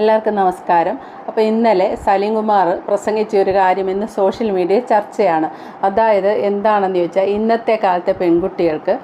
എല്ലാവർക്കും നമസ്കാരം. അപ്പോൾ ഇന്നലെ സലീം കുമാർ പ്രസംഗിച്ച ഒരു കാര്യം ഇന്ന് സോഷ്യൽ മീഡിയ ചർച്ചയാണ്. അതായത് എന്താണെന്ന് ചോദിച്ചാൽ ഇന്നത്തെ കാലത്തെ പെൺകുട്ടികൾക്ക്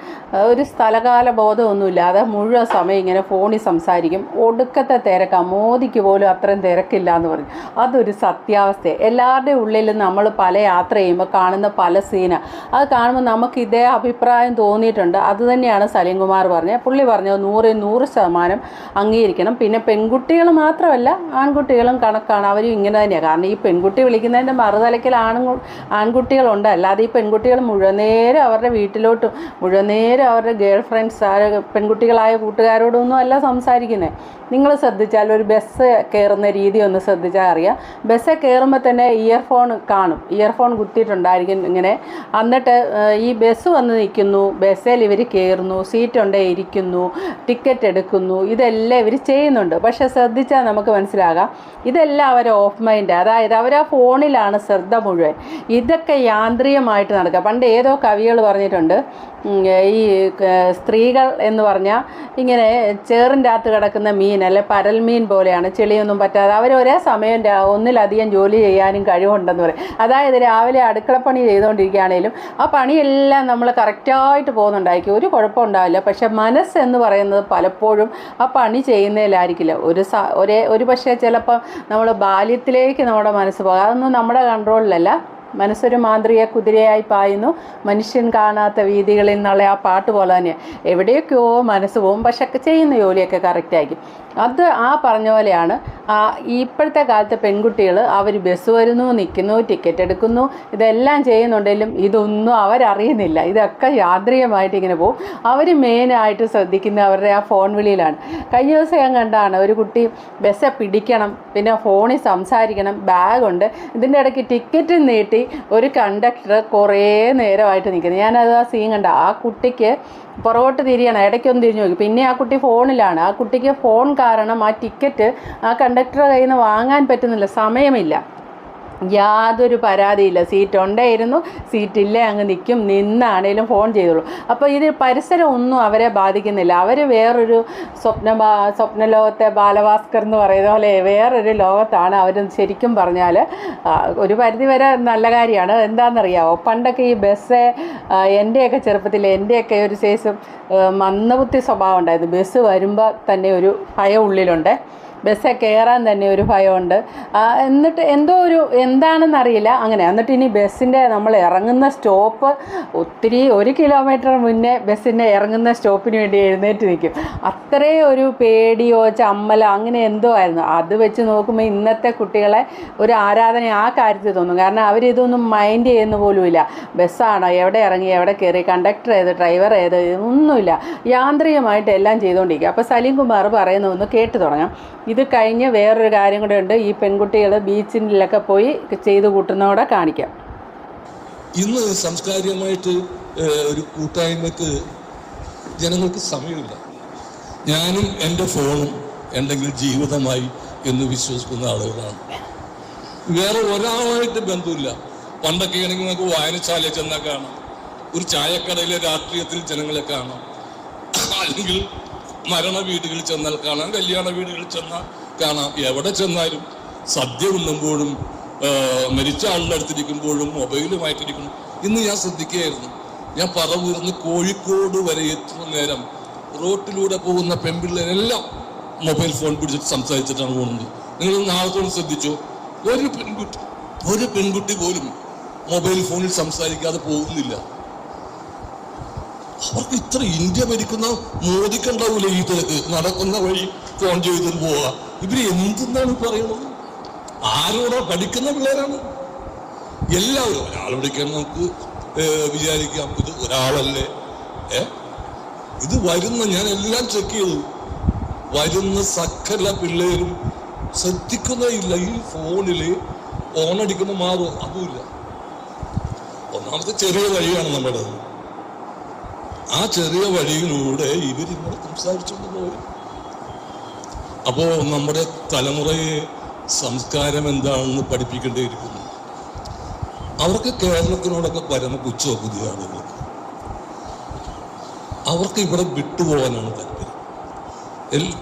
ഒരു സ്ഥലകാല ബോധമൊന്നുമില്ലാതെ മുഴുവൻ സമയം ഇങ്ങനെ ഫോണിൽ സംസാരിക്കും. ഒടുക്കത്തെ തിരക്ക്. മോദിക്ക് പോലും അത്രയും തിരക്കില്ല എന്ന് പറഞ്ഞു. അതൊരു സത്യാവസ്ഥ എല്ലാവരുടെയും ഉള്ളിൽ നമ്മൾ പല യാത്ര ചെയ്യുമ്പോൾ കാണുന്ന പല സീന. അത് കാണുമ്പോൾ നമുക്ക് ഇതേ അഭിപ്രായം തോന്നിയിട്ടുണ്ട്. അതുതന്നെയാണ് സലീം കുമാർ പറഞ്ഞത്. പുള്ളി പറഞ്ഞത് നൂറിൽ നൂറ് ശതമാനം അംഗീകരിക്കണം. പിന്നെ പെൺകുട്ടികൾ മാത്രമല്ല ആൺകുട്ടികളും കണക്കാണ്. അവരും ഇങ്ങനെ തന്നെയാണ് കാരണം ഈ പെൺകുട്ടി വിളിക്കുന്നതിന്റെ മറുതലയ്ക്കൽ ആണുങ്ങൾ ആൺകുട്ടികളുണ്ട്. അല്ലാതെ ഈ പെൺകുട്ടികൾ മുഴുവൻ നേരം അവരുടെ വീട്ടിലോട്ടും മുഴുവൻ നേരം അവരുടെ ഗേൾ ഫ്രണ്ട്സ് പെൺകുട്ടികളായ കൂട്ടുകാരോടൊന്നും അല്ല സംസാരിക്കുന്നത് നിങ്ങൾ ശ്രദ്ധിച്ചാൽ ഒരു ബസ് കയറുന്ന രീതി ഒന്ന് ശ്രദ്ധിച്ചാൽ അറിയാം. ബസ്സിൽ കയറുമ്പോൾ തന്നെ ഇയർഫോൺ കാണും. ഇയർഫോൺ കുത്തിയിട്ടുണ്ടായിരിക്കും ഇങ്ങനെ. എന്നിട്ട് ഈ ബസ് വന്ന് നിൽക്കുന്നു. ബസ്സിൽ ഇവർ കയറുന്നു. സീറ്റ് ഉണ്ടേ ഇരിക്കുന്നു. ടിക്കറ്റ് എടുക്കുന്നു. ഇതെല്ലാം ഇവർ ചെയ്യുന്നുണ്ട്. പക്ഷേ ശ്രദ്ധിച്ചാൽ നമുക്ക് മനസ്സിലാകാം. ഇതെല്ലാം അവർ ഓഫ് മൈൻഡ് അതായത് അവർ ആ ഫോണിലാണ് ശ്രദ്ധ മുഴുവൻ. ഇതൊക്കെ യാന്ത്രികമായിട്ട് നടക്കുക. പണ്ട് ഏതോ കവികൾ പറഞ്ഞിട്ടുണ്ട് ഈ സ്ത്രീകൾ എന്ന് പറഞ്ഞാൽ ഇങ്ങനെ ചേറിന്റെ അകത്ത് കിടക്കുന്ന മീൻ അല്ലെ പരൽ മീൻ പോലെയാണ് ചെളിയൊന്നും പറ്റാതെ അവർ ഒരേ സമയം ഒന്നിലധികം ജോലി ചെയ്യാനും കഴിവുണ്ടെന്ന് പറയും. അതായത് രാവിലെ അടുക്കളപ്പണി ചെയ്തുകൊണ്ടിരിക്കുകയാണെങ്കിലും ആ പണിയെല്ലാം നമ്മൾ കറക്റ്റായിട്ട് പോകുന്നുണ്ടായിരിക്കും. ഒരു കുഴപ്പമുണ്ടാവില്ല. പക്ഷെ മനസ്സെന്ന് പറയുന്നത് പലപ്പോഴും ആ പണി ചെയ്യുന്നതിലായിരിക്കില്ല. ഒരു സ ഒരേ ഒരു പക്ഷേ ചിലപ്പോൾ നമ്മൾ ബാല്യത്തിലേക്ക് നമ്മുടെ മനസ്സ് പോകും. അതൊന്നും നമ്മുടെ കൺട്രോളിലല്ല. മനസ്സൊരു മാന്ത്രിക കുതിരയായി പായുന്നു. മനുഷ്യൻ കാണാത്ത വീതികളിൽ നിന്നുള്ള ആ പാട്ട് പോലെ തന്നെയാണ് എവിടെയൊക്കെയോ മനസ്സ് പോകും. പക്ഷെ ചെയ്യുന്ന ജോലിയൊക്കെ കറക്റ്റായിരിക്കും അത് ആ പറഞ്ഞ പോലെയാണ് ഇപ്പോഴത്തെ കാലത്തെ പെൺകുട്ടികൾ അവർ ബസ് വരുന്നു നിൽക്കുന്നു ടിക്കറ്റ് എടുക്കുന്നു ഇതെല്ലാം ചെയ്യുന്നുണ്ടെങ്കിലും ഇതൊന്നും അവരറിയുന്നില്ല. ഇതൊക്കെ യാന്ത്രികമായിട്ട് ഇങ്ങനെ പോകും. അവർ മെയിനായിട്ട് ശ്രദ്ധിക്കുന്ന അവരുടെ ആ ഫോൺ വിളിയിലാണ്. കഴിഞ്ഞ ദിവസം ഞാൻ കണ്ടാണ് ഒരു കുട്ടി ബസ് പിടിക്കണം പിന്നെ ഫോണിൽ സംസാരിക്കണം ബാഗുണ്ട് ഇതിന്റെ ഇടയ്ക്ക് ടിക്കറ്റ് നീട്ടി ഒരു കണ്ടക്ടർ കുറേ നേരമായിട്ട് നിൽക്കുന്നത് ഞാനത് ആ സീൻ കണ്ട ആ കുട്ടിക്ക് പുറകോട്ട് തിരിയണം ഇടയ്ക്കൊന്ന് തിരിഞ്ഞു നോക്കി. പിന്നെ ആ കുട്ടി ഫോണിലാണ്. ആ കുട്ടിക്ക് ഫോൺ കാരണം ആ ടിക്കറ്റ് ആ കണ്ടക്ടറുടെ കയ്യിൽ നിന്ന് വാങ്ങാൻ പറ്റുന്നില്ല സമയമില്ല. യാതൊരു പരാതിയില്ല. സീറ്റ് ഉണ്ടായിരുന്നു സീറ്റില്ല അങ്ങ് നിൽക്കും നിന്നാണേലും ഫോൺ ചെയ്തോളൂ. അപ്പോൾ ഇത് പരിസരം ഒന്നും അവരെ ബാധിക്കുന്നില്ല. അവർ വേറൊരു സ്വപ്ന സ്വപ്നലോകത്തെ സ്വപ്ന ലോകത്തെ ബാലഭാസ്കർ എന്ന് പറയുന്ന പോലെ വേറൊരു ലോകത്താണ് അവർ ശരിക്കും പറഞ്ഞാൽ ഒരു പരിധി വരെ നല്ല കാര്യമാണ്. എന്താണെന്നറിയാമോ പണ്ടൊക്കെ ഈ ബസ് എന്റെയൊക്കെ ചെറുപ്പത്തിൽ എന്റെയൊക്കെ ഒരു ശേഷം മന്ദബുദ്ധി സ്വഭാവം ഉണ്ടായിരുന്നു. ബസ് വരുമ്പോൾ തന്നെ ഒരു ഭയം ഉള്ളിലുണ്ട്. ബസ്സിൽ കയറാൻ തന്നെ ഒരു ഭയമുണ്ട്. എന്നിട്ട് എന്തോ ഒരു എന്താണെന്നറിയില്ല. അങ്ങനെ എന്നിട്ട് ഇനി ബസ്സിന്റെ നമ്മൾ ഇറങ്ങുന്ന സ്റ്റോപ്പ് ഒത്തിരി ഒരു കിലോമീറ്റർ മുന്നേ ബസ്സിന്റെ ഇറങ്ങുന്ന സ്റ്റോപ്പിന് വേണ്ടി എഴുന്നേറ്റ് നിൽക്കും. അത്രയും ഒരു പേടിയോ ചമ്മലോ അങ്ങനെ എന്തോ ആയിരുന്നു. അത് വെച്ച് നോക്കുമ്പോൾ ഇന്നത്തെ കുട്ടികളെ ഒരു ആരാധന ആ കാര്യത്തിൽ തോന്നും. കാരണം അവരിതൊന്നും മൈൻഡ് ചെയ്യുന്ന പോലുമില്ല ബസ്സാണോ എവിടെ ഇറങ്ങി എവിടെ കയറി കണ്ടക്ടർ ഏത് ഡ്രൈവർ ഏത് ഒന്നുമില്ല. യാന്ത്രികമായിട്ട് എല്ലാം ചെയ്തുകൊണ്ടിരിക്കുക. അപ്പോൾ സലീം കുമാർ പറയുന്ന ഒന്ന് കേട്ടു തുടങ്ങാം. ഇത് കഴിഞ്ഞ് വേറൊരു കാര്യം കൂടെ ഉണ്ട്. ഈ പെൺകുട്ടികൾ ബീച്ചിലൊക്കെ പോയി ചെയ്തു കൂട്ടുന്നതോടെ കാണിക്കാം. ഇന്ന് സംസ്കാരികമായിട്ട് ഒരു കൂട്ടായ്മക്ക് ജനങ്ങൾക്ക് സമയമില്ല. ഞാനും എന്റെ ഫോണും എന്തെങ്കിലും ജീവിതമായി എന്ന് വിശ്വസിക്കുന്ന ആളുകളാണ്. വേറെ ഒരാളായിട്ട് ബന്ധമില്ല. പണ്ടൊക്കെ ആണെങ്കിൽ നമുക്ക് വായനശാലയിൽ ചെന്നാൽ കാണാം. ഒരു ചായക്കടയിലെ രാഷ്ട്രീയത്തിൽ ജനങ്ങളെ കാണാം. അല്ലെങ്കിൽ മരണ വീടുകളിൽ ചെന്നാൽ കാണാം കല്യാണ വീടുകളിൽ ചെന്നാൽ കാണാം എവിടെ ചെന്നാലും സദ്യ ഉണ്ണുമ്പോഴും മരിച്ച ആളുടെ അടുത്തിരിക്കുമ്പോഴും മൊബൈലുമായിട്ടിരിക്കുന്നു ഇന്ന് ഞാൻ ശ്രദ്ധിക്കുകയായിരുന്നു ഞാൻ പറവൂർന്ന് കോഴിക്കോട് വരെ എത്തുന്ന നേരം റോട്ടിലൂടെ പോകുന്ന പെൺപിള്ളേരെല്ലാം മൊബൈൽ ഫോൺ പിടിച്ചിട്ട് സംസാരിച്ചിട്ടാണ് പോകുന്നത്. നിങ്ങൾ നാളത്തോളം ശ്രദ്ധിച്ചോ? ഒരു പെൺകുട്ടി ഒരു പെൺകുട്ടി പോലും മൊബൈൽ ഫോണിൽ സംസാരിക്കാതെ പോകുന്നില്ല. അവർക്ക് ഇത്ര ഇന്ത്യ ഭരിക്കുന്ന മോദിക്കുണ്ടാവൂലേ ഈ തിരക്ക്? നടക്കുന്ന വഴി ഫോൺ ചെയ്തിട്ട് പോവുക. ഇവർ എന്തെന്നാണ് പറയുന്നത് ആരോടോ പഠിക്കുന്ന പിള്ളേരാണ്? എല്ലാവരും ഒരാൾ വിളിക്കാൻ നമുക്ക് വിചാരിക്കാം? ഇത് ഒരാളല്ലേ? ഏ? ഇത് വരുന്ന ഞാൻ എല്ലാം ചെക്ക് ചെയ്തു. വരുന്ന സക്കല പിള്ളേരും ശ്രദ്ധിക്കുന്നേയില്ല ഈ ഫോണിൽ ഓണടിക്കുമ്പോൾ മാറും. അതുമില്ല. ഒന്നാമത്തെ ചെറിയ വഴിയാണ് നമ്മുടെ ആ ചെറിയ വഴിയിലൂടെ ഇവരിങ്ങനെ സംസാരിച്ചുകൊണ്ട് പോയി. അപ്പോ നമ്മുടെ തലമുറയെ സംസ്കാരം എന്താണെന്ന് പഠിപ്പിക്കേണ്ടിയിരിക്കുന്നു. അവർക്ക് കേരളത്തിനോടൊക്കെ പരമ പുച്ഛോ പുതിയ ആളുകൾക്ക് അവർക്ക് ഇവിടെ വിട്ടുപോകാനാണ് താല്പര്യം.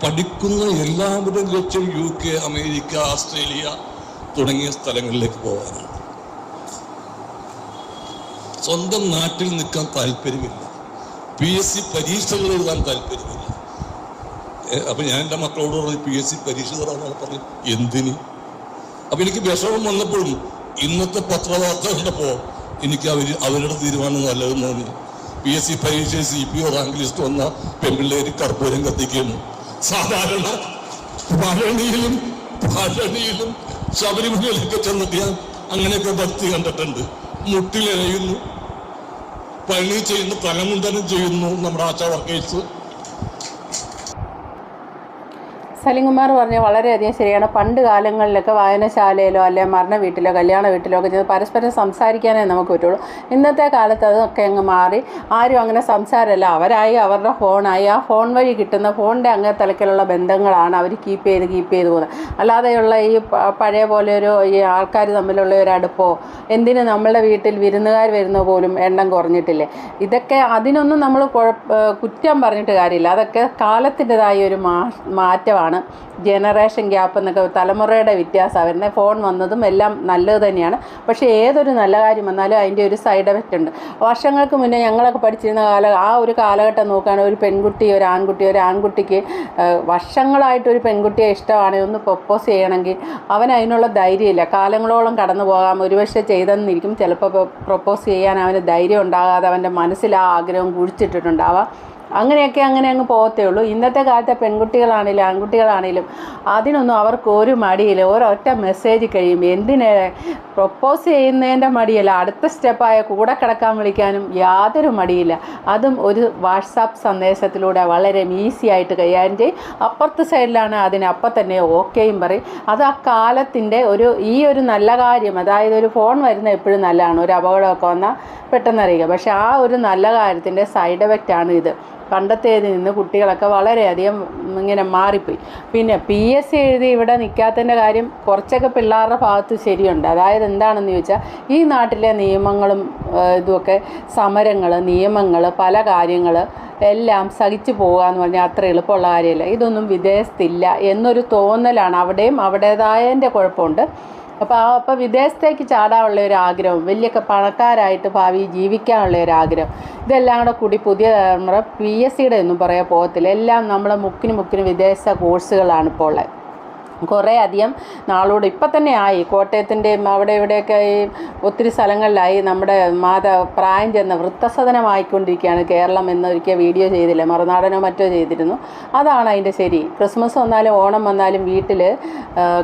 പഠിക്കുന്ന എല്ലാവരുടെയും ലക്ഷ്യം യു കെ അമേരിക്ക ഓസ്ട്രേലിയ തുടങ്ങിയ സ്ഥലങ്ങളിലേക്ക് പോകാനാണ്. സ്വന്തം നാട്ടിൽ നിൽക്കാൻ താല്പര്യമില്ല. പി എസ് സി പരീക്ഷകൾ എഴുതാൻ താല്പര്യമില്ല. അപ്പൊ ഞാൻ എന്റെ മക്കളോട് പറഞ്ഞു പി എസ് സി പരീക്ഷ തരാമെന്നാണ് പറഞ്ഞു എന്തിന്? അപ്പൊ എനിക്ക് വിഷമം വന്നപ്പോഴും ഇന്നത്തെ പത്രവാർത്ത കണ്ടപ്പോ എനിക്ക് അവർ അവരുടെ തീരുമാനം നല്ലതെന്ന് തോന്നി പി എസ് സി പരീക്ഷ C P O rank list വന്ന പെമ്പിള്ളേര് കർപ്പൂരം കത്തിക്കുന്നു. സാധാരണ പഴനിയിലും പഴനിയിലും ശബരിമലയിലൊക്കെ ചെന്നിട്ട് അങ്ങനെയൊക്കെ ഭക്തി കണ്ടിട്ടുണ്ട്. മുട്ടിലെറിയുന്നു പഴനി ചെയ്യുന്നു കലമുണ്ടനം ചെയ്യുന്നു നമ്മുടെ ആശാ വർക്കേഴ്സ്. സലിംകുമാർ പറഞ്ഞ വളരെയധികം ശരിയാണ്. പണ്ട് കാലങ്ങളിലൊക്കെ വായനശാലയിലോ അല്ലെ മരണ വീട്ടിലോ കല്യാണ വീട്ടിലോ ഒക്കെ ചെന്ന് പരസ്പരം സംസാരിക്കാനേ നമുക്ക് പറ്റുള്ളൂ. ഇന്നത്തെ കാലത്ത് അതൊക്കെ അങ്ങ് മാറി. ആരും അങ്ങനെ സംസാരമല്ല. അവരായി അവരുടെ ഫോണായി. ആ ഫോൺ വഴി കിട്ടുന്ന ഫോണിന്റെ അങ്ങേ തലക്കിലുള്ള ബന്ധങ്ങളാണ് അവർ കീപ്പ് ചെയ്ത് കീപ്പ് ചെയ്ത് പോകുന്നത്. അല്ലാതെയുള്ള ഈ പഴയ പോലെ ഒരു ഈ ആൾക്കാർ തമ്മിലുള്ള ഒരു അടുപ്പോ എന്തിന് നമ്മളുടെ വീട്ടിൽ വിരുന്നുകാർ വരുന്ന പോലും എണ്ണം കുറഞ്ഞിട്ടില്ലേ? ഇതൊക്കെ അതിനൊന്നും നമ്മൾ കുറ്റം പറഞ്ഞിട്ട് കാര്യമില്ല. അതൊക്കെ കാലത്തിന്റെതായ ഒരു മാ മാറ്റമാണ് ജനറേഷൻ ഗ്യാപ്പ് എന്നൊക്കെ തലമുറയുടെ വ്യത്യാസമാണ് വരുന്നത് ഫോൺ വന്നതും എല്ലാം നല്ലത് തന്നെയാണ്. പക്ഷേ ഏതൊരു നല്ല കാര്യം വന്നാലും അതിന്റെ ഒരു സൈഡ് എഫക്റ്റ് ഉണ്ട്. വർഷങ്ങൾക്ക് മുന്നേ ഞങ്ങളൊക്കെ പഠിച്ചിരുന്ന കാല ആ ഒരു കാലഘട്ടം നോക്കുകയാണെങ്കിൽ ഒരു പെൺകുട്ടി ഒരു ആൺകുട്ടി ഒരു ആൺകുട്ടിക്ക് വർഷങ്ങളായിട്ട് ഒരു പെൺകുട്ടിയെ ഇഷ്ടമാണ്. ഒന്ന് പ്രപ്പോസ് ചെയ്യണമെങ്കിൽ അവൻ അതിനുള്ള ധൈര്യമില്ല. കാലങ്ങളോളം കടന്നു പോകാം. ഒരുപക്ഷെ ചെയ്തെന്നിരിക്കും. ചിലപ്പോൾ പ്രപ്പോസ് ചെയ്യാൻ അവന് ധൈര്യം ഉണ്ടാകാതെ അവന്റെ മനസ്സിൽ ആ ആഗ്രഹം കുഴിച്ചിട്ടിട്ടുണ്ടാവാം. അങ്ങനെയൊക്കെ അങ്ങനെ അങ്ങ് പോകത്തേ ഉള്ളൂ. ഇന്നത്തെ കാലത്തെ പെൺകുട്ടികളാണെങ്കിലും ആൺകുട്ടികളാണെങ്കിലും അതിനൊന്നും അവർക്ക് ഒരു മടിയില്ല. ഒരൊറ്റ മെസ്സേജ് കഴിയും. എന്തിനെ പ്രൊപ്പോസ് ചെയ്യുന്നതിന്റെ മടിയല്ല. അടുത്ത സ്റ്റെപ്പായ കൂടെ കിടക്കാൻ വിളിക്കാനും യാതൊരു മടിയില്ല. അതും ഒരു വാട്സാപ്പ് സന്ദേശത്തിലൂടെ വളരെ ഈസി ആയിട്ട് കൈകാര്യം ചെയ്യും. അപ്പുറത്തെ സൈഡിലാണ് അതിന് അപ്പം തന്നെ ഓക്കെയും പറയും. അത് ആ കാലത്തിന്റെ ഒരു ഈ ഒരു നല്ല കാര്യം അതായത് ഒരു ഫോൺ വരുന്ന എപ്പോഴും നല്ലതാണ്. ഒരു അപകടമൊക്കെ വന്നാൽ പെട്ടെന്ന് അറിയുക. പക്ഷേ ആ ഒരു നല്ല കാര്യത്തിന്റെ സൈഡ് എഫക്റ്റാണ് ഇത്. പണ്ടത്തേതിൽ നിന്ന് കുട്ടികളൊക്കെ വളരെയധികം ഇങ്ങനെ മാറിപ്പോയി. പിന്നെ പി എസ് സി എഴുതി ഇവിടെ നിൽക്കാത്തതിന്റെ കാര്യം കുറച്ചൊക്കെ പിള്ളേരുടെ ഭാഗത്ത് ശരിയുണ്ട്. അതായത് എന്താണെന്ന് ചോദിച്ചാൽ ഈ നാട്ടിലെ നിയമങ്ങളും ഇതുമൊക്കെ സമരങ്ങൾ നിയമങ്ങൾ പല കാര്യങ്ങൾ എല്ലാം സഹിച്ചു പോകുക എന്ന് പറഞ്ഞാൽ അത്ര എളുപ്പമുള്ള കാര്യമല്ല. ഇതൊന്നും വിദേശത്തില്ല എന്നൊരു തോന്നലാണ്. അവിടെയും അവിടേതായതിന്റെ കുഴപ്പമുണ്ട്. അപ്പോൾ ആ അപ്പോൾ വിദേശത്തേക്ക് ചാടാനുള്ള ഒരു ആഗ്രഹം വലിയ പണക്കാരായിട്ട് ഭാവി ജീവിക്കാനുള്ള ഒരു ആഗ്രഹം. ഇതെല്ലാം കൂടെ കൂടി പുതിയ തലമുറ പി എസ് സിയുടെ ഒന്നും പറയാൻ പോകത്തില്ല. എല്ലാം നമ്മളെ മുക്കിന് മുക്കിന് വിദേശ കോഴ്സുകളാണ് ഇപ്പോൾ ഉള്ളത്. കുറേ അധികം നാളോട് ഇപ്പം തന്നെ ആയി. കോട്ടയത്തിന്റെയും അവിടെ ഇവിടെയൊക്കെ ഈ ഒത്തിരി സ്ഥലങ്ങളിലായി നമ്മുടെ മാത പ്രായം ചെന്ന വൃത്തസദനമായിക്കൊണ്ടിരിക്കുകയാണ് കേരളം എന്നൊരിക്കൽ വീഡിയോ ചെയ്തില്ല. മറുനാടനോ മറ്റോ ചെയ്തിരുന്നു. അതാണ് അതിന്റെ ശരി. ക്രിസ്മസ് വന്നാലും ഓണം വന്നാലും വീട്ടിൽ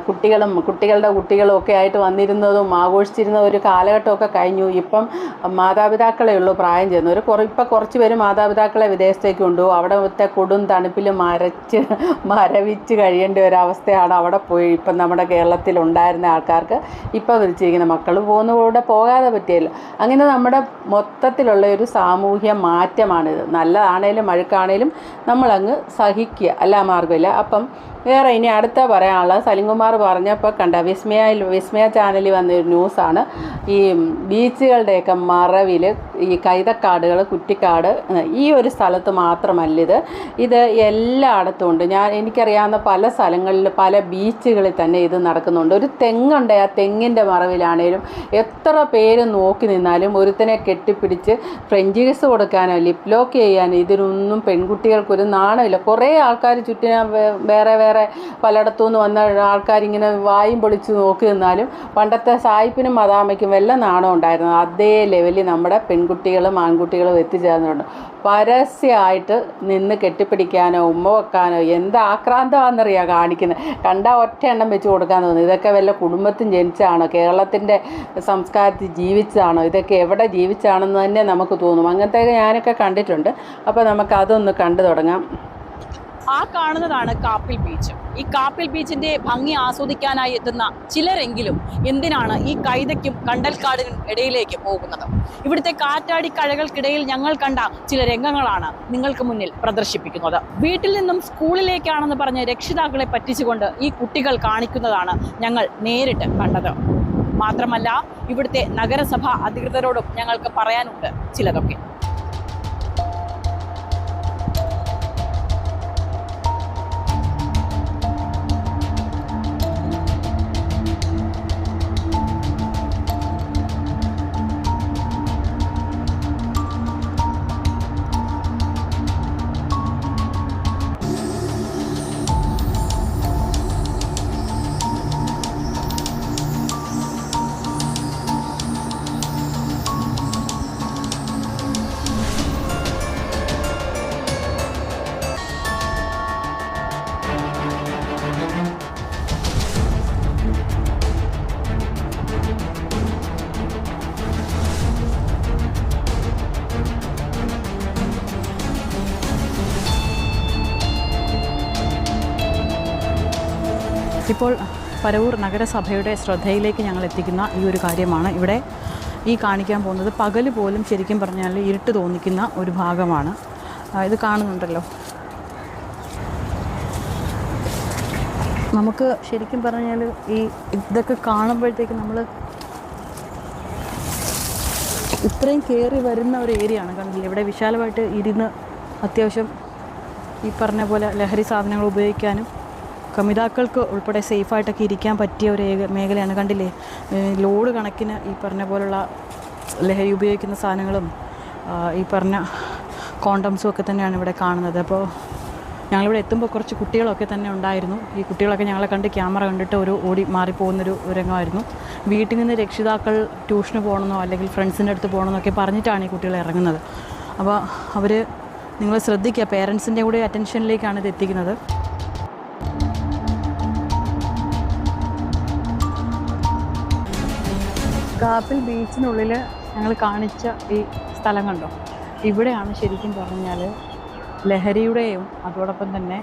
കുട്ടികളും കുട്ടികളുടെ കുട്ടികളും ഒക്കെ ആയിട്ട് വന്നിരുന്നതും ആഘോഷിച്ചിരുന്ന ഒരു കാലഘട്ടമൊക്കെ കഴിഞ്ഞു. ഇപ്പം മാതാപിതാക്കളെ ഉള്ളൂ പ്രായം ചെന്നവർ കുറ ഇപ്പം കുറച്ച് പേര് മാതാപിതാക്കളെ വിദേശത്തേക്ക് കൊണ്ടുപോകും. അവിടുത്തെ കൊടും തണുപ്പിൽ മരച്ച് മരവിച്ച് കഴിയേണ്ട ഒരവസ്ഥയാണ് അവിടെ പോയി. ഇപ്പം നമ്മുടെ കേരളത്തിൽ ഉണ്ടായിരുന്ന ആൾക്കാർക്ക് ഇപ്പം വിളിച്ചിരിക്കുന്ന മക്കൾ പോകുന്ന. കൂടെ പോകാതെ പറ്റിയല്ലോ. അങ്ങനെ നമ്മുടെ മൊത്തത്തിലുള്ള ഒരു സാമൂഹ്യ മാറ്റമാണിത്. നല്ലതാണേലും മഴക്കാണേലും നമ്മളങ്ങ് സഹിക്കുക. അല്ല മാർഗമില്ല. അപ്പം വേറെ ഇനി അടുത്ത പറയാനുള്ളത് സലിംകുമാർ പറഞ്ഞപ്പോൾ കണ്ട വിസ്മയ വിസ്മയ ചാനലിൽ വന്ന ഒരു ന്യൂസാണ്. ഈ ബീച്ചുകളുടെയൊക്കെ മറവിൽ ഈ കൈതക്കാടുകൾ കുറ്റിക്കാട് ഈ ഒരു സ്ഥലത്ത് മാത്രമല്ല ഇത്. ഇത് എല്ലായിടത്തും ഉണ്ട്. ഞാൻ എനിക്കറിയാവുന്ന പല സ്ഥലങ്ങളിൽ പല ബീച്ചുകളിൽ തന്നെ ഇത് നടക്കുന്നുണ്ട്. ഒരു തെങ്ങുണ്ട്. ആ തെങ്ങിന്റെ മറവിലാണേലും എത്ര പേര് നോക്കി നിന്നാലും ഒരുത്തനെ കെട്ടിപ്പിടിച്ച് ഫ്രഞ്ച് കിസ് കൊടുക്കാനോ ലിപ് ലോക്ക് ചെയ്യാനോ ഇതിനൊന്നും പെൺകുട്ടികൾക്ക് ഒരു നാണമില്ല. കുറേ ആൾക്കാർ ചുറ്റിന വേറെ വേറെ പലയിടത്തു നിന്ന് വന്ന ആൾക്കാരിങ്ങനെ വായും പൊളിച്ച് നോക്കി നിന്നാലും പണ്ടത്തെ സായിപ്പിനും മദാമയ്ക്കും വല്ല നാണം ഉണ്ടായിരുന്നു. അതേ ലെവലിൽ നമ്മുടെ പെൺകുട്ടികളും ആൺകുട്ടികളും എത്തിച്ചേർന്നിട്ടുണ്ട്. പരസ്യമായിട്ട് നിന്ന് കെട്ടിപ്പിടിക്കാനോ ഉമ്മ വെക്കാനോ എന്ത് ആക്രാന്തമാണെന്നറിയാം കാണിക്കുന്നത്. കണ്ട ഒറ്റ എണ്ണം വെച്ച് കൊടുക്കാൻ തോന്നുന്നു. ഇതൊക്കെ വല്ല കുടുംബത്തിൽ ജനിച്ചാണോ കേരളത്തിന്റെ സംസ്കാരത്തിൽ ജീവിച്ചതാണോ? ഇതൊക്കെ എവിടെ ജീവിച്ചാണെന്ന് തന്നെ നമുക്ക് തോന്നും. അങ്ങനത്തെ ഞാനൊക്കെ കണ്ടിട്ടുണ്ട്. അപ്പോൾ നമുക്ക് അതൊന്ന് കണ്ടു തുടങ്ങാം. ആ കാണുന്നതാണ് കാപ്പിൽ ബീച്ച് ഈ കാപ്പിൽ ബീച്ചിന്റെ ഭംഗി ആസ്വദിക്കാനായി എത്തുന്ന ചിലരെങ്കിലും എന്തിനാണ് ഈ കൈതയ്ക്കും കണ്ടൽക്കാടിനും ഇടയിലേക്ക് പോകുന്നത്? ഇവിടുത്തെ കാറ്റാടി കഴകൾക്കിടയിൽ ഞങ്ങൾ കണ്ട ചില രംഗങ്ങളാണ് നിങ്ങൾക്ക് മുന്നിൽ പ്രദർശിപ്പിക്കുന്നത്. വീട്ടിൽ നിന്നും സ്കൂളിലേക്കാണെന്ന് പറഞ്ഞ് രക്ഷിതാക്കളെ പറ്റിച്ചുകൊണ്ട് ഈ കുട്ടികൾ കാണിക്കുന്നതാണ് ഞങ്ങൾ നേരിട്ട് കണ്ടത്. മാത്രമല്ല ഇവിടുത്തെ നഗരസഭ അധികൃതരോടും ഞങ്ങൾക്ക് പറയാനുണ്ട് ചിലതൊക്കെ. ഇപ്പോൾ പരവൂർ നഗരസഭയുടെ ശ്രദ്ധയിലേക്ക് ഞങ്ങൾ എത്തിക്കുന്ന ഈ ഒരു കാര്യമാണ്. ഇവിടെ ഈ കാണിക്കാൻ പോകുന്നത് പകൽ പോലും ശരിക്കും പറഞ്ഞാൽ ഇരുട്ട് തോന്നിക്കുന്ന ഒരു ഭാഗമാണ്. ഇത് കാണുന്നുണ്ടല്ലോ. നമുക്ക് ശരിക്കും പറഞ്ഞാൽ ഈ ഇതൊക്കെ കാണുമ്പോഴത്തേക്ക് നമ്മൾ ഇത്രയും കയറി വരുന്ന ഒരു ഏരിയ ആണ് കണ്ടില്ലേ ഇവിടെ വിശാലമായിട്ട് ഇരുന്ന് അത്യാവശ്യം ഈ പറഞ്ഞ പോലെ ലഹരി സാധനങ്ങൾ ഉപയോഗിക്കാനും കമിതാക്കൾക്ക് ഉൾപ്പെടെ സേഫായിട്ടൊക്കെ ഇരിക്കാൻ പറ്റിയ ഒരു ഏക- മേഖലയാണ്. കണ്ടില്ലേ? ലോഡ് കണക്കിന് ഈ പറഞ്ഞ പോലുള്ള ലഹരി ഉപയോഗിക്കുന്ന സാധനങ്ങളും ഈ പറഞ്ഞ കോണ്ടംസും ഒക്കെ തന്നെയാണ് ഇവിടെ കാണുന്നത്. അപ്പോൾ ഞങ്ങളിവിടെ എത്തുമ്പോൾ കുറച്ച് കുട്ടികളൊക്കെ തന്നെ ഉണ്ടായിരുന്നു. ഈ കുട്ടികളൊക്കെ ഞങ്ങളെ കണ്ട് ക്യാമറ കണ്ടിട്ട് ഒരു ഓടി മാറിപ്പോകുന്നൊരു രംഗമായിരുന്നു. വീട്ടിൽ നിന്ന് രക്ഷിതാക്കൾ ട്യൂഷന് പോകണമെന്നോ അല്ലെങ്കിൽ ഫ്രണ്ട്സിന്റെ അടുത്ത് പോകണമെന്നൊക്കെ പറഞ്ഞിട്ടാണ് ഈ കുട്ടികൾ ഇറങ്ങുന്നത്. അപ്പോൾ അവർ നിങ്ങൾ ശ്രദ്ധിക്കുക. പേരൻസിന്റെ കൂടെ അറ്റൻഷനിലേക്കാണ് ഇത് എത്തിക്കുന്നത്. കാപ്പിൽ ബീച്ചിനുള്ളിൽ ഞങ്ങൾ കാണിച്ച ഈ സ്ഥലം കണ്ടോ? ഇവിടെയാണ് ശരിക്കും പറഞ്ഞാൽ ലഹരിയുടെയും അതോടൊപ്പം തന്നെ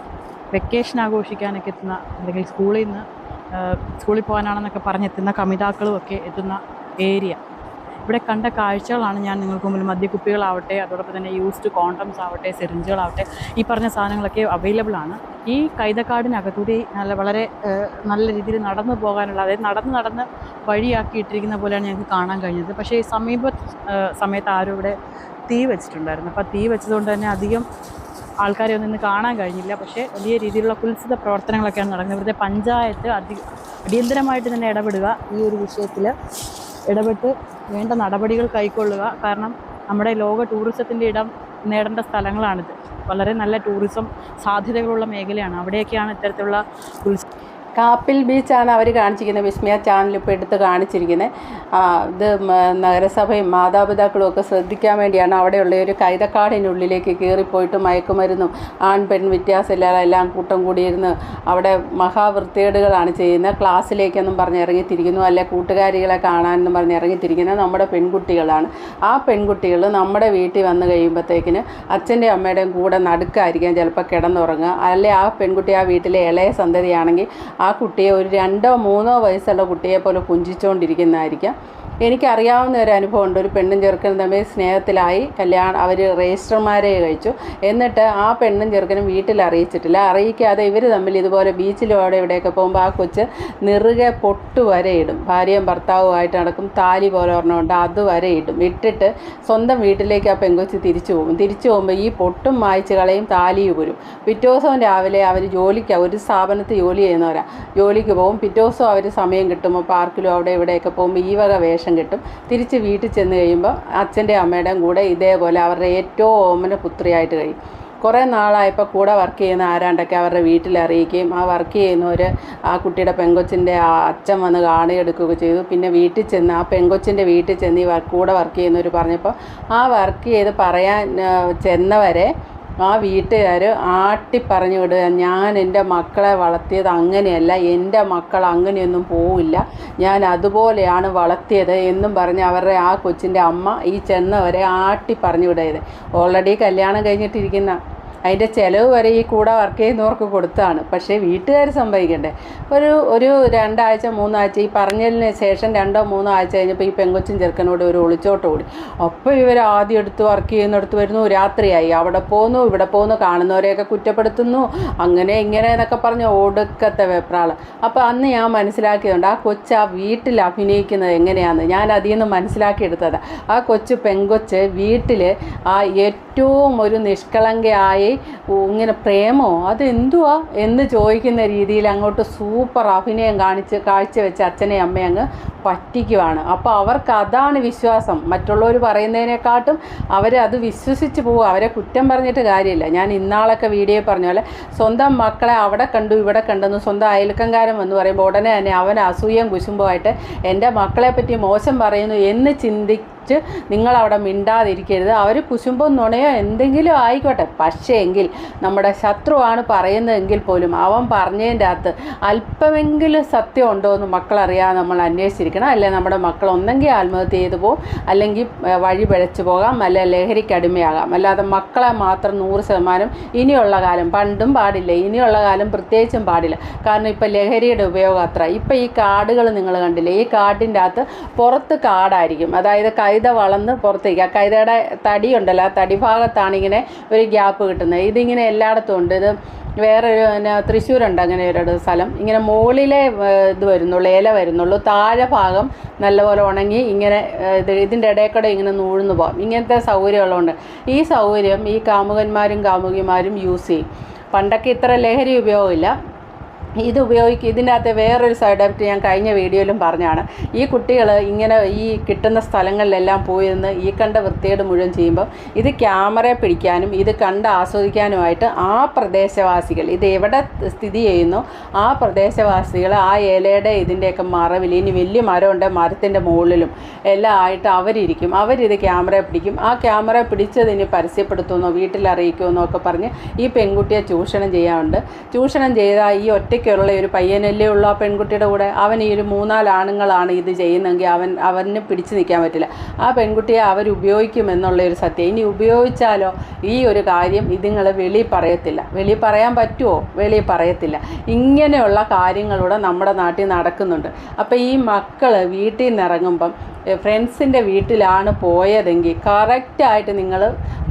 വെക്കേഷൻ ആഘോഷിക്കാനൊക്കെ എത്തുന്ന അല്ലെങ്കിൽ സ്കൂളിൽ നിന്ന് സ്കൂളിൽ പോകാനാണെന്നൊക്കെ പറഞ്ഞെത്തുന്ന കമിതാക്കളും ഒക്കെ എത്തുന്ന ഏരിയ. ഇവിടെ കണ്ട കാഴ്ചകളാണ് ഞാൻ നിങ്ങൾക്ക് മുമ്പിൽ മദ്യക്കുപ്പികളാവട്ടെ അതോടൊപ്പം തന്നെ യൂസ്ഡ് കോണ്ടംസ് ആവട്ടെ സിറിഞ്ചുകളാവട്ടെ ഈ പറഞ്ഞ സാധനങ്ങളൊക്കെ അവൈലബിൾ ആണ്. ഈ കൈതക്കാടിനകത്തൂടി നല്ല വളരെ നല്ല രീതിയിൽ നടന്നു പോകാനുള്ള അതായത് നടന്ന് നടന്ന് വഴിയാക്കി ഇട്ടിരിക്കുന്ന പോലെയാണ് ഞങ്ങൾക്ക് കാണാൻ കഴിഞ്ഞത്. പക്ഷേ ഈ സമീപ സമയത്ത് ആരും ഇവിടെ തീ വെച്ചിട്ടുണ്ടായിരുന്നു. അപ്പോൾ തീ വെച്ചതുകൊണ്ട് തന്നെ അധികം ആൾക്കാരെ ഒന്നും ഇന്ന് കാണാൻ കഴിഞ്ഞില്ല. പക്ഷേ വലിയ രീതിയിലുള്ള കുൽസിത പ്രവർത്തനങ്ങളൊക്കെയാണ് നടക്കുന്നത്. ഇവിടുത്തെ പഞ്ചായത്ത് അടിയന്തരമായിട്ട് തന്നെ ഇടപെടുക ഈ ഒരു വിഷയത്തിൽ ഇടപെട്ട് വേണ്ട നടപടികൾ കൈക്കൊള്ളുക. കാരണം നമ്മുടെ ലോക ടൂറിസത്തിന്റെ ഇടം നേടേണ്ട സ്ഥലങ്ങളാണിത്. വളരെ നല്ല ടൂറിസം സാധ്യതകളുള്ള മേഖലയാണ്. അവിടെയൊക്കെയാണ് ഇത്തരത്തിലുള്ള ഉത്സവം. കാപ്പിൽ ബീച്ചാണ് അവർ കാണിച്ചിരിക്കുന്നത്. വിസ്മയ ചാനൽ ഇപ്പോൾ എടുത്ത് കാണിച്ചിരിക്കുന്നത്. ഇത് നഗരസഭയും മാതാപിതാക്കളും ഒക്കെ ശ്രദ്ധിക്കാൻ വേണ്ടിയാണ് അവിടെയുള്ള ഒരു കൈതക്കാടിനുള്ളിലേക്ക് കയറിപ്പോയിട്ട് മയക്കുമരുന്നും ആൺ പെൺ വ്യത്യാസമില്ലാതെ എല്ലാം കൂട്ടം കൂടിയിരുന്ന് അവിടെ മഹാവൃത്തികേടുകളാണ് ചെയ്യുന്നത്. ക്ലാസ്സിലേക്കെന്നും പറഞ്ഞ് ഇറങ്ങിത്തിരിക്കുന്നു. അല്ലെ കൂട്ടുകാരികളെ കാണാനെന്നും പറഞ്ഞ് ഇറങ്ങിത്തിരിക്കുന്നത് നമ്മുടെ പെൺകുട്ടികളാണ്. ആ പെൺകുട്ടികൾ നമ്മുടെ വീട്ടിൽ വന്ന് കഴിയുമ്പോഴത്തേക്കിന് അച്ഛന്റെയും അമ്മയുടെയും കൂടെ നടുക്കായിരിക്കാം. ചിലപ്പോൾ കിടന്നുറങ്ങുക. അല്ലെ ആ പെൺകുട്ടി ആ വീട്ടിലെ ഇളയ സന്തതിയാണെങ്കിൽ കുട്ടിയെ ഒരു രണ്ടോ മൂന്നോ വയസ്സുള്ള കുട്ടിയെ പോലെ പുഞ്ചിച്ചുകൊണ്ടിരിക്കുന്നതായിരിക്കാം. എനിക്കറിയാവുന്ന ഒരു അനുഭവം ഉണ്ട് ഒരു പെണ്ണും ചെറുക്കനും തമ്മിൽ സ്നേഹത്തിലായി കല്യാണം അവർ രജിസ്റ്റർമാരെ കഴിച്ചു. എന്നിട്ട് ആ പെണ്ണും ചെറുക്കനും വീട്ടിൽ അറിയിച്ചിട്ടില്ല. അറിയിക്കാതെ ഇവർ തമ്മിൽ ഇതുപോലെ ബീച്ചിലും അവിടെ ഇവിടെയൊക്കെ പോകുമ്പോൾ ആ കൊച്ച് നിറുകെ പൊട്ടു വരെ ഇടും. ഭാര്യയും ഭർത്താവുമായിട്ട് നടക്കും. താലി പോലെ ഒരെണ്ണമുണ്ട്. അത് വരെ ഇടും. ഇട്ടിട്ട് സ്വന്തം വീട്ടിലേക്ക് ആ പെങ്കൊച്ച് തിരിച്ചു പോകും. തിരിച്ചു പോകുമ്പോൾ ഈ പൊട്ടും മായ്ച്ചുകളെയും താലിയും വരും പിറ്റേ ദിവസം രാവിലെ അവർ ജോലിക്ക് ഒരു സ്ഥാപനത്തിൽ ജോലി ചെയ്യുന്നവരാ. ജോലിക്ക് പോകും. പിറ്റേ ദിവസം അവർ സമയം കിട്ടുമ്പോൾ പാർക്കിലും അവിടെ ഇവിടെയൊക്കെ പോകുമ്പോൾ ഈ വക വേഷം കിട്ടും. തിരിച്ച് വീട്ടിൽ ചെന്ന് കഴിയുമ്പോൾ അച്ഛന്റെയും അമ്മയുടെയും കൂടെ ഇതേപോലെ അവരുടെ ഏറ്റവും ഓമന പുത്രിയായിട്ട് കഴിയും. കുറേ നാളായപ്പോൾ കൂടെ വർക്ക് ചെയ്യുന്ന ആരാണ്ടൊക്കെ അവരുടെ വീട്ടിൽ അറിയിക്കുകയും ആ വർക്ക് ചെയ്യുന്നവർ ആ കുട്ടിയുടെ പെങ്കൊച്ചിന്റെ ആ അച്ഛൻ വന്ന് കാണുകയെടുക്കുകയൊക്കെ ചെയ്തു. പിന്നെ വീട്ടിൽ ചെന്ന് ആ പെങ്കൊച്ചിന്റെ വീട്ടിൽ ചെന്ന് ഈ കൂടെ വർക്ക് ചെയ്യുന്നവർ പറഞ്ഞപ്പോൾ ആ വർക്ക് ചെയ്ത് പറയാൻ ചെന്നവരെ ആ വീട്ടുകാർ ആട്ടി പറഞ്ഞു വിടുക ഞാൻ എന്റെ മക്കളെ വളർത്തിയത് അങ്ങനെയല്ല എന്റെ മക്കൾ അങ്ങനെയൊന്നും പോവില്ല ഞാൻ അതുപോലെയാണ് വളർത്തിയത് എന്നും പറഞ്ഞ് അവരുടെ ആ കൊച്ചിന്റെ അമ്മ ഈ ചെന്നവരെ ആട്ടി പറഞ്ഞു വിടരുത് ഓൾറെഡി കല്യാണം കഴിഞ്ഞിട്ടിരിക്കുന്ന അതിന്റെ ചിലവ് വരെ ഈ കൂടെ വർക്ക് ചെയ്യുന്നവർക്ക് കൊടുത്താണ്. പക്ഷേ വീട്ടുകാർ സംഭവിക്കണ്ടേ? ഒരു ഒരു രണ്ടാഴ്ച മൂന്നാഴ്ച ഈ പറഞ്ഞതിന് ശേഷം രണ്ടോ മൂന്നോ ആഴ്ച കഴിഞ്ഞപ്പോൾ ഈ പെങ്കൊച്ചും ചെറുക്കനോട് ഒരു ഒളിച്ചോട്ട് കൂടി അപ്പോൾ ഇവർ ആദ്യം എടുത്ത് വർക്ക് ചെയ്യുന്നിടത്ത് വരുന്നു രാത്രിയായി. അവിടെ പോകുന്നു ഇവിടെ പോകുന്നു കാണുന്നവരെയൊക്കെ കുറ്റപ്പെടുത്തുന്നു. അങ്ങനെ ഇങ്ങനെ എന്നൊക്കെ പറഞ്ഞ് ഒടുക്കത്തെ വെപ്രാൾ. അപ്പോൾ അന്ന് ഞാൻ മനസ്സിലാക്കിയതുകൊണ്ട് ആ കൊച്ച് ആ വീട്ടിൽ അഭിനയിക്കുന്നത് എങ്ങനെയാണെന്ന് ഞാൻ അതിൽ നിന്ന് മനസ്സിലാക്കിയെടുത്തതാണ് ആ കൊച്ചു പെങ്കൊച്ച് വീട്ടിൽ ആ ഏറ്റവും ഒരു നിഷ്കളങ്കയായി ഇങ്ങനെ പ്രേമോ? അതെന്തുവാ എന്ന് ചോദിക്കുന്ന രീതിയിൽ അങ്ങോട്ട് സൂപ്പർ അഭിനയം കാണിച്ച് കാഴ്ചവെച്ച് അച്ഛനെ അമ്മയെ അങ്ങ് പറ്റിക്കുവാണ്. അപ്പോൾ അവർക്ക് അതാണ് വിശ്വാസം. മറ്റുള്ളവർ പറയുന്നതിനെക്കാട്ടും അവരെ അത് വിശ്വസിച്ച് പോകും അവരെ കുറ്റം പറഞ്ഞിട്ട് കാര്യമില്ല. ഞാൻ ഇന്നാളൊക്കെ വീഡിയോ പറഞ്ഞ പോലെ സ്വന്തം മക്കളെ അവിടെ കണ്ടു ഇവിടെ കണ്ടെന്ന് സ്വന്തം അയൽക്കങ്കാരൻ എന്ന് പറയുമ്പോൾ ഉടനെ തന്നെ അവൻ അസൂയം കുശുമ്പുമായിട്ട് എന്റെ മക്കളെ പറ്റി മോശം പറയുന്നു എന്ന് ചിന്തി വെച്ച് നിങ്ങളവിടെ മിണ്ടാതിരിക്കരുത്. അവർ കുശുമ്പോ നുണയോ എന്തെങ്കിലും ആയിക്കോട്ടെ. പക്ഷേ എങ്കിൽ നമ്മുടെ ശത്രുവാണ് പറയുന്നതെങ്കിൽ പോലും അവൻ പറഞ്ഞതിന്റെ അകത്ത് അല്പമെങ്കിലും സത്യം ഉണ്ടോ എന്ന് മക്കളറിയാതെ നമ്മൾ അന്വേഷിച്ചിരിക്കണം. അല്ലെ നമ്മുടെ മക്കൾ ഒന്നെങ്കിൽ ആത്മഹത്യ ചെയ്തു പോകും അല്ലെങ്കിൽ വഴി പിഴച്ചു പോകാം. അല്ലെ ലഹരിക്കടിമയാകാം അല്ലാതെ മക്കളെ മാത്രം നൂറ് ശതമാനം ഇനിയുള്ള കാലം പണ്ടും പാടില്ല. ഇനിയുള്ള കാലം പ്രത്യേകിച്ചും പാടില്ല. കാരണം ഇപ്പം ലഹരിയുടെ ഉപയോഗം അത്ര. ഇപ്പം ഈ കാടുകൾ നിങ്ങൾ കണ്ടില്ലേ? ഈ കാട്ടിന്റെ അകത്ത് പുറത്ത് കാടായിരിക്കും. അതായത് കൈത വളർന്ന് പുറത്തേക്ക്. ആ കൈതയുടെ തടി ഉണ്ടല്ലോ ആ തടി ഭാഗത്താണ് ഇങ്ങനെ ഒരു ഗ്യാപ്പ് കിട്ടുന്നത്. ഇതിങ്ങനെ എല്ലായിടത്തും ഉണ്ട്. ഇത് വേറൊരു പിന്നെ തൃശ്ശൂരുണ്ട് അങ്ങനെ ഒരു സ്ഥലം. ഇങ്ങനെ മുകളിലെ ഇത് വരുന്നുള്ളൂ ഇല വരുന്നുള്ളൂ. താഴെ ഭാഗം നല്ലപോലെ ഉണങ്ങി ഇങ്ങനെ ഇത് ഇതിന്റെ ഇടയിൽ ഇങ്ങനെ നൂഴ്ന്നു പോകാം. ഇങ്ങനത്തെ സൗകര്യമുള്ളതുകൊണ്ട് ഈ സൗകര്യം ഈ കാമുകന്മാരും കാമുകിമാരും യൂസ് ചെയ്യും. പണ്ടൊക്കെ ഇത്ര ലഹരി ഉപയോഗമില്ല. ഇത് ഉപയോഗിക്കുക ഇതിന്റെ അകത്ത് വേറൊരു സൈഡ് എഫക്റ്റ് ഞാൻ കഴിഞ്ഞ വീഡിയോയിലും പറഞ്ഞാണ്. ഈ കുട്ടികൾ ഇങ്ങനെ ഈ കിട്ടുന്ന സ്ഥലങ്ങളിലെല്ലാം പോയി നിന്ന് ഈ കണ്ട വൃത്തികേട് മുഴുവൻ ചെയ്യുമ്പോൾ ഇത് ക്യാമറയെ പിടിക്കാനും ഇത് കണ്ട് ആസ്വദിക്കാനുമായിട്ട് ആ പ്രദേശവാസികൾ ഇത് എവിടെ സ്ഥിതി ചെയ്യുന്നു ആ പ്രദേശവാസികൾ ആ ഇലയുടെ ഇതിന്റെയൊക്കെ മറവിൽ ഇനി വലിയ മരമുണ്ട് മരത്തിന്റെ മുകളിലും എല്ലാം ആയിട്ട് അവരിരിക്കും. അവരിത് ക്യാമറയെ പിടിക്കും. ആ ക്യാമറ ഇനി പരസ്യപ്പെടുത്തുമെന്നോ വീട്ടിൽ അറിയിക്കുമെന്നോ ഒക്കെ പറഞ്ഞ് ഈ പെൺകുട്ടിയെ ചൂഷണം ചെയ്യാറുണ്ട്. ചൂഷണം ചെയ്താൽ ഈ ഒറ്റയ്ക്കുള്ള ഒരു പയ്യനല്ലേ ഉള്ളൂ ആ പെൺകുട്ടിയുടെ കൂടെ. അവൻ ഈ ഒരു മൂന്നാൽ ആണുങ്ങളാണ് ഇത് ചെയ്യുന്നതെങ്കിൽ അവൻ അവന് പിടിച്ചു നിൽക്കാൻ പറ്റില്ല. ആ പെൺകുട്ടിയെ എന്നുള്ള ഒരു സത്യം. ഇനി ഉപയോഗിച്ചാലോ? ഈ ഒരു കാര്യം ഇതുങ്ങൾ വെളി പറയത്തില്ല. വെളി പറയാൻ പറ്റുമോ വെളി പറയത്തില്ല. ഇങ്ങനെയുള്ള കാര്യങ്ങളൂടെ നമ്മുടെ നാട്ടിൽ നടക്കുന്നുണ്ട്. അപ്പോൾ ഈ മക്കൾ വീട്ടിൽ നിന്ന് ഇറങ്ങുമ്പം ഫ്രണ്ട്സിന്റെ വീട്ടിലാണ് പോയതെങ്കിൽ കറക്റ്റായിട്ട് നിങ്ങൾ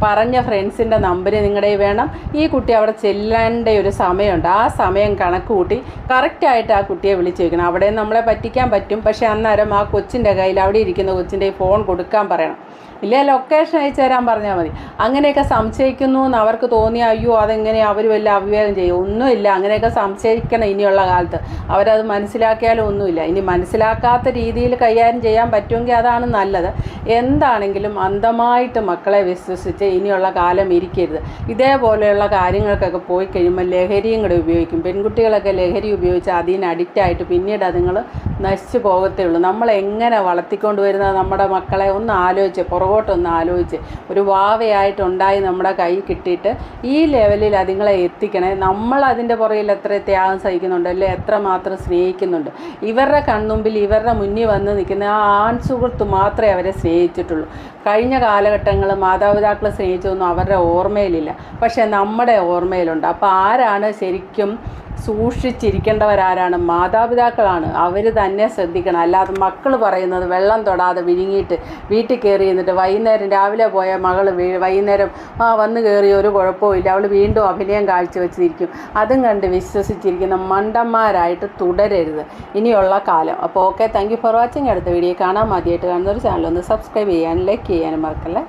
പറഞ്ഞ ഫ്രണ്ട്സിന്റെ നമ്പർ നിങ്ങളുടെ വേണം. ഈ കുട്ടി അവിടെ ചെല്ലേണ്ട ഒരു സമയമുണ്ട്. ആ സമയം കണക്ക് കൂട്ടി കറക്റ്റായിട്ട് ആ കുട്ടിയെ വിളിച്ചു വയ്ക്കണം അവിടെ നമ്മളെ പറ്റിക്കാൻ പറ്റും. പക്ഷേ അന്നേരം ആ കൊച്ചിന്റെ കയ്യിൽ അവിടെ ഇരിക്കുന്ന കൊച്ചിന്റെ ഫോൺ കൊടുക്കാൻ പറയണം. ഇല്ലേ? ലൊക്കേഷൻ അയച്ചു തരാൻ പറഞ്ഞാൽ മതി. അങ്ങനെയൊക്കെ സംശയിക്കുന്നു എന്ന് അവർക്ക് തോന്നി അയ്യോ അതെങ്ങനെ അവർ വല്ല അവിവേകം ചെയ്യും? ഒന്നുമില്ല. അങ്ങനെയൊക്കെ സംശയിക്കണം ഇനിയുള്ള കാലത്ത്. അവരത് മനസ്സിലാക്കിയാലും ഒന്നുമില്ല. ഇനി മനസ്സിലാക്കാത്ത രീതിയിൽ കൈകാര്യം ചെയ്യാൻ പറ്റുമെങ്കിൽ അതാണ് നല്ലത്. എന്താണെങ്കിലും അന്ധമായിട്ട് മക്കളെ വിശ്വസിച്ച് ഇനിയുള്ള കാലം ഇരിക്കരുത്. ഇതേപോലെയുള്ള കാര്യങ്ങൾക്കൊക്കെ പോയി കഴിയുമ്പോൾ ലഹരിയും കൂടെ ഉപയോഗിക്കും. പെൺകുട്ടികളൊക്കെ ലഹരി ഉപയോഗിച്ച് അതിന് അഡിക്റ്റായിട്ട് പിന്നീട് അതുങ്ങൾ നശിച്ചു പോകത്തേ ഉള്ളൂ. നമ്മൾ എങ്ങനെ വളർത്തിക്കൊണ്ട് വരുന്നത് നമ്മുടെ മക്കളെ ഒന്ന് ആലോചിച്ച് പുറകോട്ടൊന്ന് ആലോചിച്ച്. ഒരു വാവയായിട്ടുണ്ടായി നമ്മുടെ കൈ കിട്ടിയിട്ട് ഈ ലെവലിൽ അതുങ്ങളെ എത്തിക്കണേ. നമ്മൾ അതിന്റെ പുറകിൽ എത്ര ത്യാഗം സഹിക്കുന്നുണ്ട് അല്ലെ? എത്ര മാത്രം സ്നേഹിക്കുന്നുണ്ട്. ഇവരുടെ കൺമുമ്പിൽ ഇവരുടെ മുന്നിൽ വന്ന് നിൽക്കുന്ന ആ ആൺ സുഹൃത്ത് മാത്രമേ അവരെ സ്നേഹിച്ചിട്ടുള്ളൂ. കഴിഞ്ഞ കാലഘട്ടങ്ങൾ മാതാപിതാക്കളെ സ്നേഹിച്ചതൊന്നും അവരുടെ ഓർമ്മയിലില്ല. പക്ഷേ നമ്മുടെ ഓർമ്മയിലുണ്ട്. അപ്പോൾ ആരാണ് ശരിക്കും സൂക്ഷിച്ചിരിക്കേണ്ടവരാരാണ്? മാതാപിതാക്കളാണ്. അവർ തന്നെ ശ്രദ്ധിക്കണം. അല്ലാതെ മക്കൾ പറയുന്നത് വെള്ളം തൊടാതെ വിഴുങ്ങിയിട്ട് വീട്ടിൽ കയറി എന്നിട്ട് വൈകുന്നേരം രാവിലെ പോയ മകൾ വൈകുന്നേരം ആ വന്ന് കയറി ഒരു കുഴപ്പമില്ല അവൾ വീണ്ടും അഭിനയം കാഴ്ചവെച്ചിരിക്കും. അതും കണ്ട് വിശ്വസിച്ചിരിക്കുന്ന മണ്ടന്മാരായിട്ട് തുടരരുത്. ഇനിയുള്ള കാലം. അപ്പോൾ okay thank you for watching അടുത്ത വീഡിയോ കാണാൻ മതിയായിട്ട് കാണുന്ന ഒരു ചാനൽ ഒന്ന് സബ്സ്ക്രൈബ് ചെയ്യാനും ലൈക്ക് ചെയ്യാനും മറക്കല്ലേ?